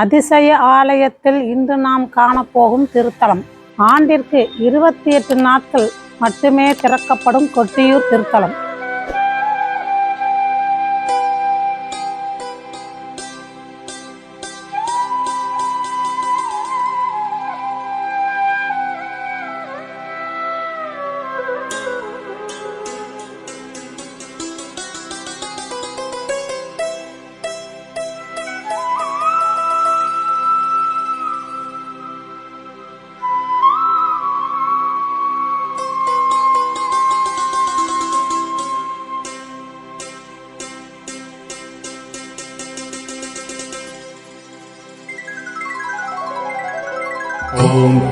அதிசய ஆலயத்தில் இன்று நாம் காணப்போகும் திருத்தலம். ஆண்டிற்கு இருபத்தி எட்டு நாட்கள் மட்டுமே திறக்கப்படும் கொட்டியூர் திருத்தலம்.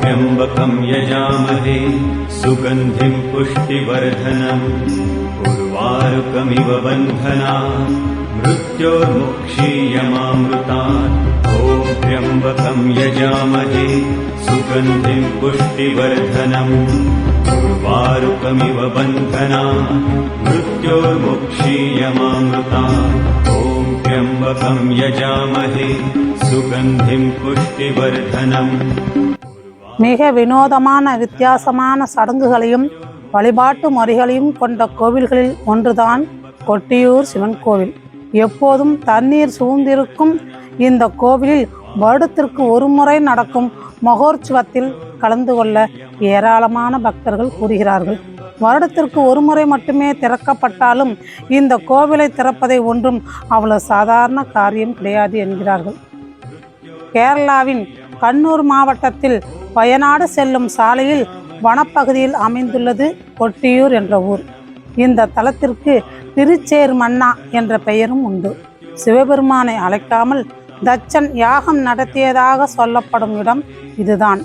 त्र्यम्बकं यजामहे सुगन्धिं पुष्टिवर्धनम् उर्वारुकमिव बन्धना मृत्योर्मुक्षीयमामृतात् ॐ त्र्यम्बकं यजामहे सुगन्धिं पुष्टिवर्धनम् उर्वारुकमिव बन्धना मृत्योर्मुक्षीयमामृतात् ॐ त्र्यम्बकं यजामहे सुगन्धिं पुष्टिवर्धनम् மிக வினோதமான வித்தியாசமான சடங்குகளையும் வழிபாட்டு முறைகளையும் கொண்ட கோவில்களில் ஒன்றுதான் கொட்டியூர் சிவன் கோவில். எப்போதும் தண்ணீர் சூழ்ந்திருக்கும் இந்த கோவிலில் வருடத்திற்கு ஒரு முறை நடக்கும் மகோற்சவத்தில் கலந்து கொள்ள ஏராளமான பக்தர்கள் கூறுகிறார்கள். வருடத்திற்கு ஒரு முறை மட்டுமே திறக்கப்பட்டாலும் இந்த கோவிலை திறப்பதை ஒன்றும் அவ்வளவு சாதாரண காரியம் கிடையாது என்கிறார்கள். கேரளாவின் கண்ணூர் மாவட்டத்தில் வயநாடு செல்லும் சாலையில் வனப்பகுதியில் அமைந்துள்ளது கொட்டியூர் என்ற ஊர். இந்த தலத்திற்கு திருச்சேர் மன்னா என்ற பெயரும் உண்டு. சிவபெருமானை அழைக்காமல் தச்சன் யாகம் நடத்தியதாக சொல்லப்படும் இடம் இதுதான்.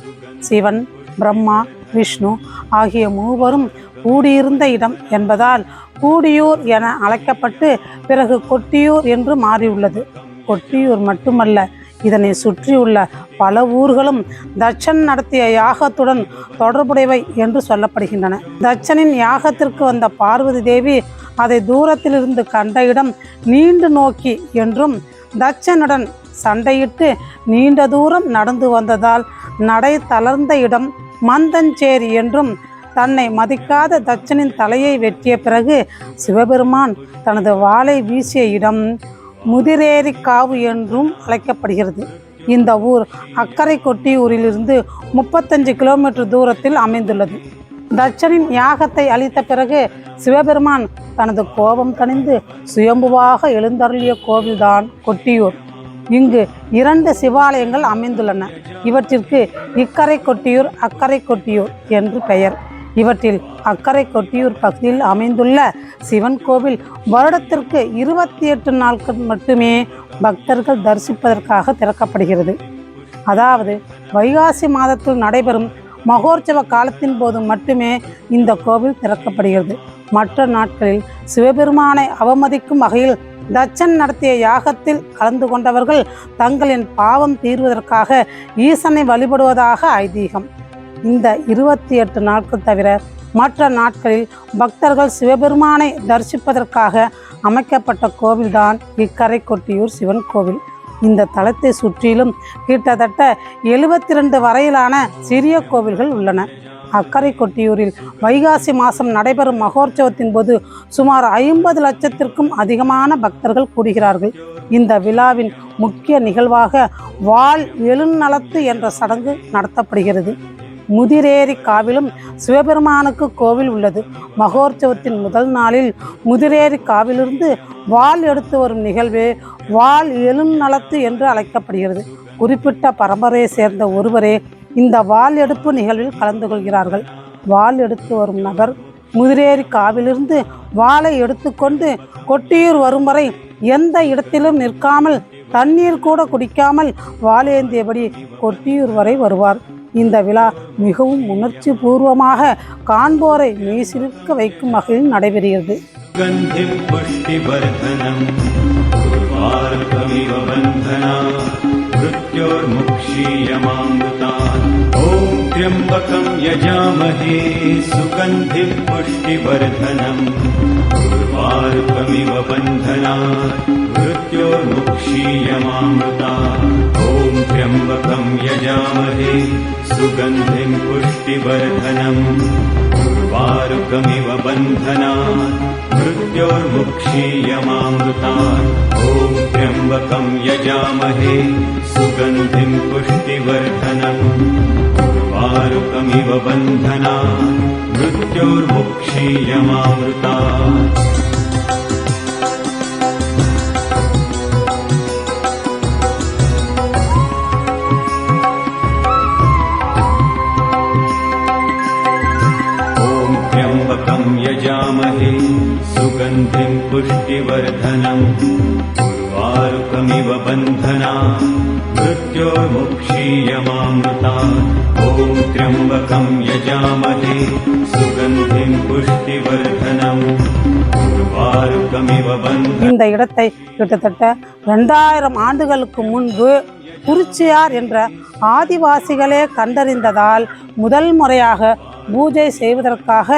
சிவன் பிரம்மா விஷ்ணு ஆகிய மூவரும் கூடியிருந்த இடம் என்பதால் கூடியூர் என அழைக்கப்பட்டு பிறகு கொட்டியூர் என்று மாறியுள்ளது. கொட்டியூர் மட்டுமல்ல இதனை சுற்றியுள்ள பல ஊர்களும் தட்சன் நடத்திய யாகத்துடன் தொடர்புடையவை என்று சொல்லப்படுகின்றன. தட்சனின் யாகத்திற்கு வந்த பார்வதி தேவி அதை தூரத்திலிருந்து கண்ட இடம் நீண்டு நோக்கி என்றும் தட்சனுடன் சண்டையிட்டு நீண்ட தூரம் நடந்து வந்ததால் நடை தளர்ந்த இடம் மந்தஞ்சேரி என்றும் தன்னை மதிக்காத தட்சனின் தலையை வெட்டிய பிறகு சிவபெருமான் தனது வாளை வீசிய இடம் முதிரேரி காவு என்றும் அழைக்கப்படுகிறது. இந்த ஊர் அக்கரைக்கொட்டியூரிலிருந்து முப்பத்தஞ்சு கிலோமீட்டர் தூரத்தில் அமைந்துள்ளது. தட்சனின் யாகத்தை அளித்த பிறகு சிவபெருமான் தனது கோபம் தணிந்து சுயம்புவாக எழுந்தருளிய கோவில்தான் கொட்டியூர். இங்கு இரண்டு சிவாலயங்கள் அமைந்துள்ளன. இவற்றிற்கு இக்கரை கொட்டியூர் அக்கரை கொட்டியூர் என்று பெயர். இவற்றில் அக்கரை கொட்டியூர் பகுதியில் அமைந்துள்ள சிவன் கோவில் வருடத்திற்கு இருபத்தி எட்டு நாட்கள் மட்டுமே பக்தர்கள் தரிசிப்பதற்காக திறக்கப்படுகிறது. அதாவது வைகாசி மாதத்தில் நடைபெறும் மகோற்சவ காலத்தின் போது மட்டுமே இந்த கோவில் திறக்கப்படுகிறது. மற்ற நாட்களில் சிவபெருமானை அவமதிக்கும் வகையில் தச்சன் நடத்திய யாகத்தில் கலந்து கொண்டவர்கள் தங்களின் பாவம் தீர்வதற்காக ஈசனை வழிபடுவதாக ஐதீகம். இந்த இருபத்தி எட்டு நாட்கள் தவிர மற்ற நாட்களில் பக்தர்கள் சிவபெருமானை தரிசிப்பதற்காக அமைக்கப்பட்ட கோவில்தான் இக்கரை கொட்டியூர் சிவன் கோவில். இந்த தலத்தை சுற்றிலும் கிட்டத்தட்ட எழுபத்தி ரெண்டு வரையிலான சிறிய கோவில்கள் உள்ளன. அக்கரை கொட்டியூரில் வைகாசி மாதம் நடைபெறும் மகோற்சவத்தின் போது சுமார் ஐம்பது லட்சத்திற்கும் அதிகமான பக்தர்கள் கூடுகிறார்கள். இந்த விழாவின் முக்கிய நிகழ்வாக வாள் எழுநலத்து என்ற சடங்கு நடத்தப்படுகிறது. முதிரேரி காவிலும் சிவபெருமானுக்கு கோவில் உள்ளது. மகோற்சவத்தின் முதல் நாளில் முதிரேரி காவிலிருந்து வால் எடுத்து வரும் நிகழ்வு வாள் எழுநலத்து என்று அழைக்கப்படுகிறது. குறிப்பிட்ட பரம்பரையை சேர்ந்த ஒருவரே இந்த வாள் எடுப்பு நிகழ்வில் கலந்து கொள்கிறார்கள். வால் எடுத்து வரும் நபர் முதிரேரி காவிலிருந்து வாளை எடுத்துக்கொண்டு கொட்டியூர் வரும் வரை எந்த இடத்திலும் நிற்காமல் தண்ணீர் கூட குடிக்காமல் வாளேந்தியபடி கொட்டியூர் வரை வருவார். இந்த விழா மிகவும் உணர்ச்சி பூர்வமாக காண்போரை மெய்சிலிர்க்க வைக்கும் வகையில் நடைபெறுகிறது गन्धिं पुष्टिवर्धनम् उर्वारुकमिव बन्धना मृत्योर्मुक्षीयमामृतात् ॐ त्र्यम्बकं यजामहे सुगन्धिं पुष्टिवर्धनम् उर्वारुकमिव बन्धनात् मृत्योर्मुक्षीयमामृता ॐ त्र्यम्बकं यजामहे सुगन्धिं पुष्टिवर्धनम्। उर्वारुकमिव बन्धनात् मृत्योर्मुक्षीयमामृता ॐ त्र्यम्बकं यजामहे सुगन्धिं पुष्टिवर्धनम्। उर्वारुकमिव बन्धनात् मृत्योर्मुक्षीयमामृता सुगन्धिं पुष्टिवर्धनम् उर्वारुकमिव बन्धना मृत्योर्मुक्षीयमामृता ॐ त्र्यम्बकं यजामहे सुगन्धिं पुष्टिवर्धनम् उर्वारुकमिव बन्धना இந்த இடத்தை கிட்டத்தட்ட ரெண்டாயிரம் ஆண்டுகளுக்கு முன்பு குறிச்சியார் என்ற ஆதிவாசிகளே கண்டறிந்ததால் முதல் முறையாக பூஜை செய்வதற்காக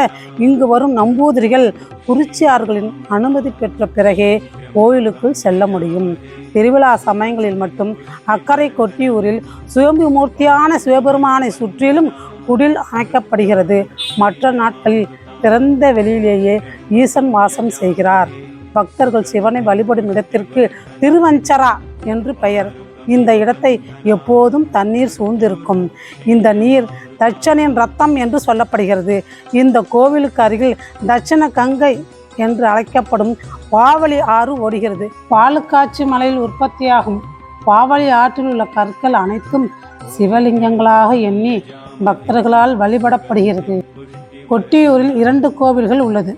இங்கு வரும் நம்பூதிரிகள் குறிச்சியார்களின் அனுமதி பெற்ற பிறகே கோயிலுக்குள் செல்ல முடியும். திருவிழா சமயங்களில் மட்டும் அக்கரை கொட்டியூரில் சுயம்பு மூர்த்தியான சிவபெருமானை சுற்றிலும் குடில் அமைக்கப்படுகிறது மற்ற நாட்களில் திறந்த வெளியிலேயே ஈசன் வாசம் செய்கிறார். பக்தர்கள் சிவனை வழிபடும் இடத்திற்கு திருவஞ்சரா என்று பெயர் இந்த இடத்தை எப்போதும் தண்ணீர் சூழ்ந்திருக்கும். இந்த நீர் தட்சனின் ரத்தம் என்று சொல்லப்படுகிறது. இந்த கோவிலுக்கு அருகில் தட்சண கங்கை என்று அழைக்கப்படும் பாவலி ஆறு ஓடுகிறது. பாலுக்காட்சி மலையில் உற்பத்தியாகும் பாவலி ஆற்றில் உள்ள கற்கள் அனைத்தும் சிவலிங்கங்களாக எண்ணி பக்தர்களால் வழிபடப்படுகிறது. கொட்டியூரில் இரண்டு கோவில்கள் உள்ளது.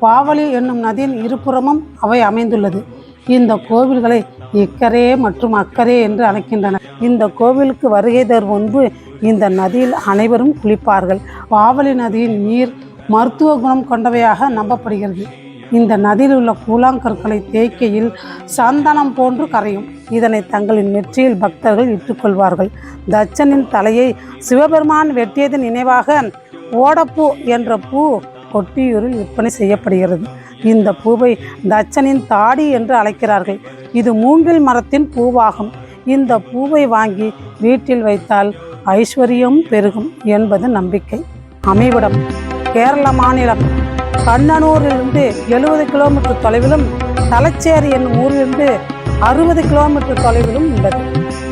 பாவலி என்னும் நதியின் இருபுறமும் அவை அமைந்துள்ளது. இந்த கோவில்களை இக்கரே மற்றும் அக்கரே என்று அழைக்கின்றன. இந்த கோவிலுக்கு வருகை தரும் முன்பு இந்த நதியில் அனைவரும் குளிப்பார்கள். பாவலி நதியின் நீர் மருத்துவ குணம் கொண்டவையாக நம்பப்படுகிறது. இந்த நதியில் உள்ள கூழாங்கற்களை தேய்க்கையில் சந்தனம் போன்று கரையும். இதனை தங்களின் நெற்றியில் பக்தர்கள் இட்டுக்கொள்வார்கள் தட்சனின் தலையை சிவபெருமான் வெட்டியதன் நினைவாக ஓடப்பூ என்ற பூ கொட்டியூரில் விற்பனை செய்யப்படுகிறது. இந்த பூவை தச்சனின் தாடி என்று அழைக்கிறார்கள். இது மூங்கில் மரத்தின் பூவாகும். இந்த பூவை வாங்கி வீட்டில் வைத்தால் ஐஸ்வர்யம் பெருகும் என்பது நம்பிக்கை. அமைவிடம் கேரள மாநிலம் கண்ணனூரிலிருந்து எழுபது கிலோமீட்டர் தொலைவிலும் தலச்சேரி என்னும் ஊரிலிருந்து அறுபது கிலோமீட்டர் தொலைவிலும் உள்ளது.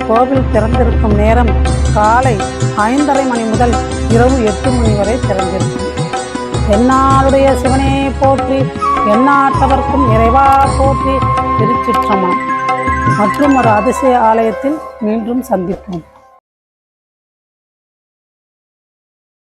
கோவில் திறந்திருக்கும் நேரம் காலை ஐந்தரை மணி முதல் இரவு எட்டு மணி வரை திறந்திருக்கும். என்னாளுடைய சிவனே போற்றி எண்ணாட்டவர்க்கும் நிறைவா போற்றி திருச்சிற்றம்பலம். மற்றும் ஒரு அதிசய ஆலயத்தில் மீண்டும் சந்திப்போம்.